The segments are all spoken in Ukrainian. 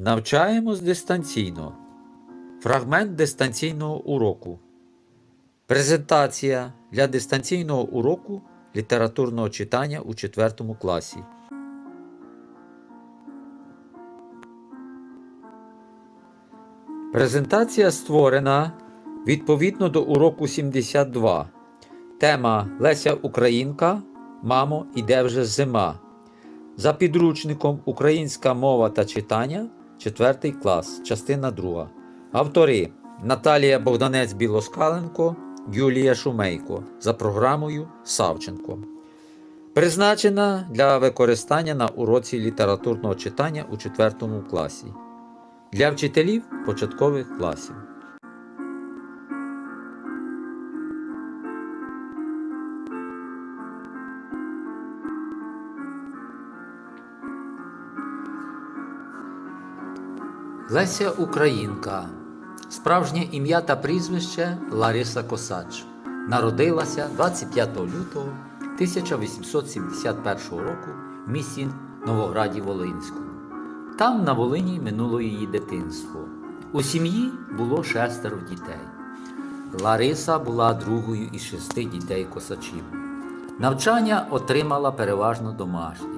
Навчаємось дистанційно. Фрагмент дистанційного уроку. Презентація для дистанційного уроку літературного читання у 4 класі. Презентація створена відповідно до уроку 72. Тема Леся Українка. Мамо, іде вже зима. За підручником Українська мова та читання, 4 клас, частина 2. Автори Наталія Богданець Білоскаленко, Юлія Шумейко за програмою Савченко. Призначена для використання на уроці літературного читання у 4 класі. Для вчителів початкових класів. Леся Українка. Справжнє ім'я та прізвище Лариса Косач. Народилася 25 лютого 1871 року в місті Новограді Волинському. Там на Волині минуло її дитинство. У сім'ї було шестеро дітей. Лариса була другою із шести дітей косачів. Навчання отримала переважно домашнє.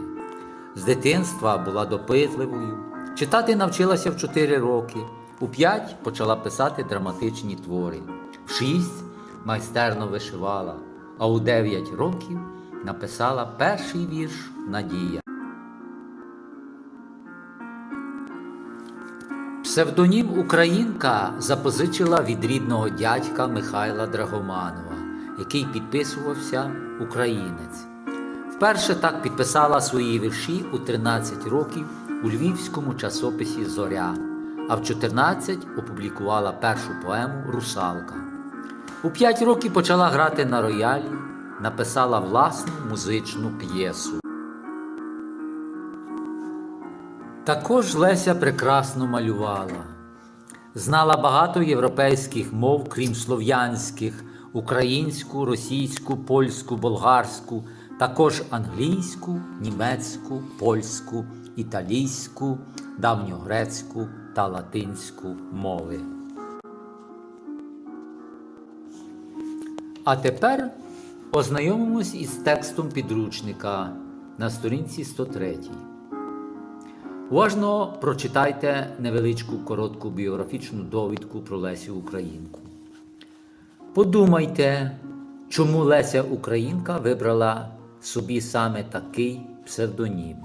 З дитинства була допитливою, читати навчилася в 4 роки, у 5 почала писати драматичні твори, в 6 майстерно вишивала, а у 9 років написала перший вірш Надія. Псевдонім Українка запозичила від рідного дядька Михайла Драгоманова, який підписувався Українець. Вперше так підписала свої вірші у 13 років у львівському часописі Зоря, а в 14 опублікувала першу поему Русалка. У 5 років почала грати на роялі, написала власну музичну п'єсу. Також Леся прекрасно малювала. Знала багато європейських мов, крім слов'янських, українську, російську, польську, болгарську, також англійську, німецьку, польську, італійську, давньогрецьку та латинську мови. А тепер ознайомимось із текстом підручника на сторінці 103. Уважно прочитайте невеличку коротку біографічну довідку про Лесю Українку. Подумайте, чому Леся Українка вибрала собі саме такий псевдонім.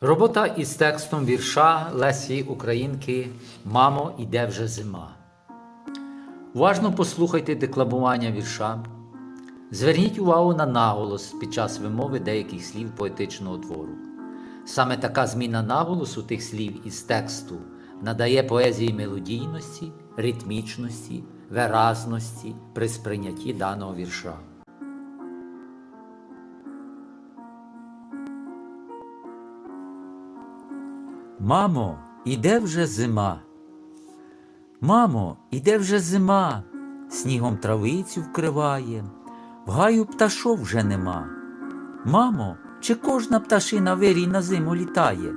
Робота із текстом вірша Лесі Українки Мамо, іде вже зима. Уважно послухайте декламування вірша. Зверніть увагу на наголос під час вимови деяких слів поетичного твору. Саме така зміна наголосу тих слів із тексту надає поезії мелодійності, ритмічності, виразності при сприйнятті даного вірша. Мамо, іде вже зима. Мамо, іде вже зима, снігом травицю вкриває, в гаю пташов вже нема. Мамо, чи кожна пташина вирій на зиму літає?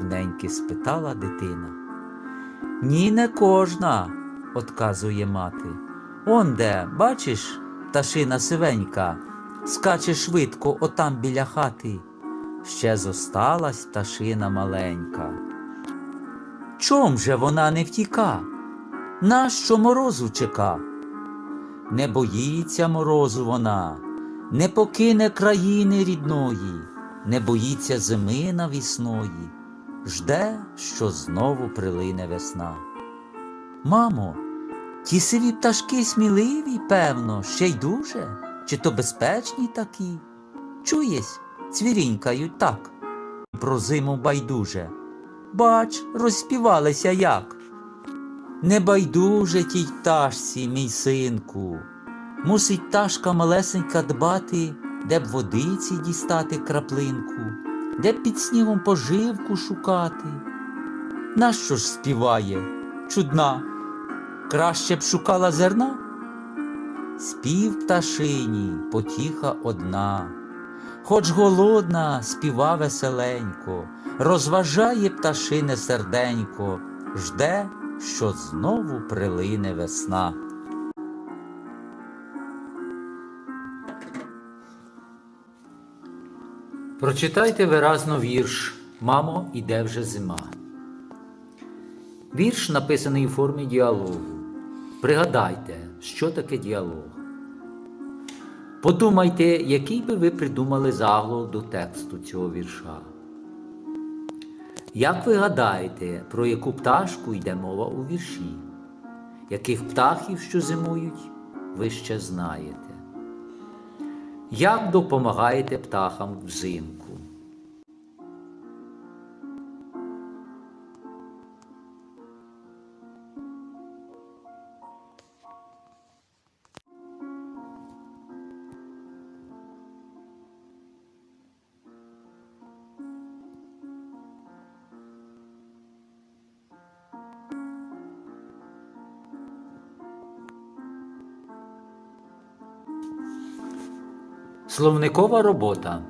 Вненьки спитала дитина. Ні, не кожна, отказує мати. Он де, бачиш, пташина сивенька, скаче швидко отам біля хати. Ще зосталась пташина маленька. Чом же вона не втіка? Нащо морозу чека? Не боїться морозу вона, не покине країни рідної, не боїться зими навісної, жде, що знову прилине весна. Мамо, ті сиві пташки сміливі, певно, ще й дуже, чи то безпечні такі? Чуєсь, цвірінькають так, про зиму байдуже. Бач, розспівалися як. Не байдуже тій пташці, мій синку. Мусить пташка малесенька дбати, де б водиці дістати краплинку, де під снігом поживку шукати. Нащо ж співає, чудна? Краще б шукала зерна? Спів пташині, потіха одна, хоч голодна, співа веселенько, розважає пташине серденько, жде, що знову прилине весна. Прочитайте виразно вірш Мамо, іде вже зима. Вірш написаний у формі діалогу. Пригадайте, що таке діалог. Подумайте, який би ви придумали заголовок до тексту цього вірша. Як ви гадаєте, про яку пташку йде мова у вірші? Яких птахів, що зимують, ви ще знаєте? Як допомагаєте птахам взимку? Словникова робота.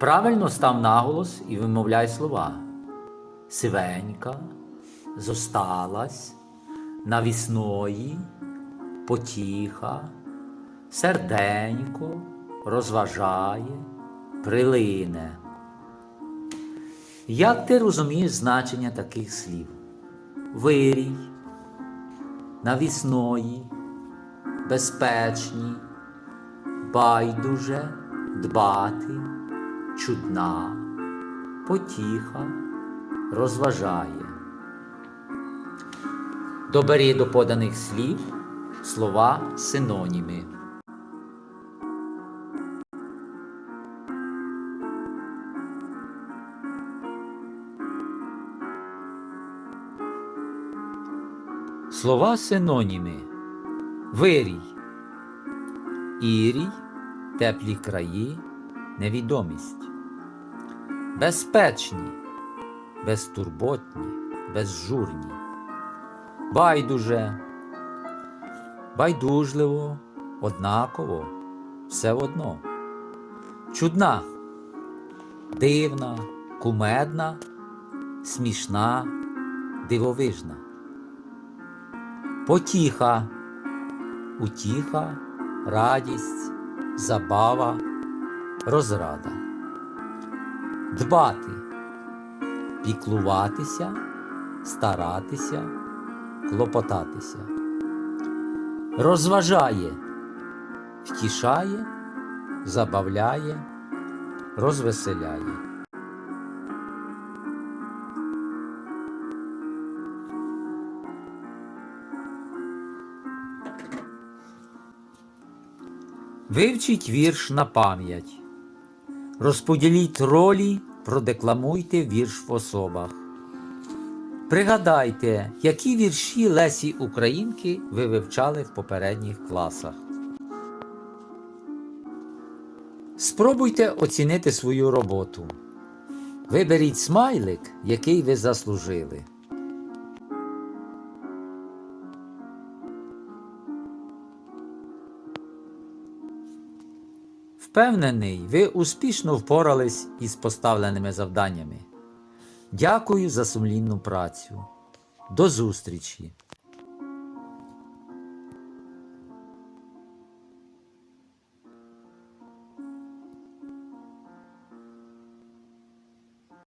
Правильно став наголос і вимовляй слова. Сивенька, зосталась, навісної, потіха, серденько, розважає, прилине. Як ти розумієш значення таких слів? Вирій, навісної, безпечні, байдуже, дбати, чудна, потіха, розважає. Добери до поданих слів слова синоніми. Слова синоніми. Вирій. Ірій, теплі краї, невідомість. Безпечні, безтурботні, безжурні. Байдуже, байдужливо, однаково, все одно. Чудна, дивна, кумедна, смішна, дивовижна. Потіха, утіха, радість, забава, розрада. Дбати, піклуватися, старатися, клопотатися. Розважає, втішає, забавляє, розвеселяє. Вивчіть вірш на пам'ять. Розподіліть ролі, продекламуйте вірш в особах. Пригадайте, які вірші Лесі Українки ви вивчали в попередніх класах. Спробуйте оцінити свою роботу. Виберіть смайлик, який ви заслужили. Впевнений, ви успішно впорались із поставленими завданнями. Дякую за сумлінну працю. До зустрічі!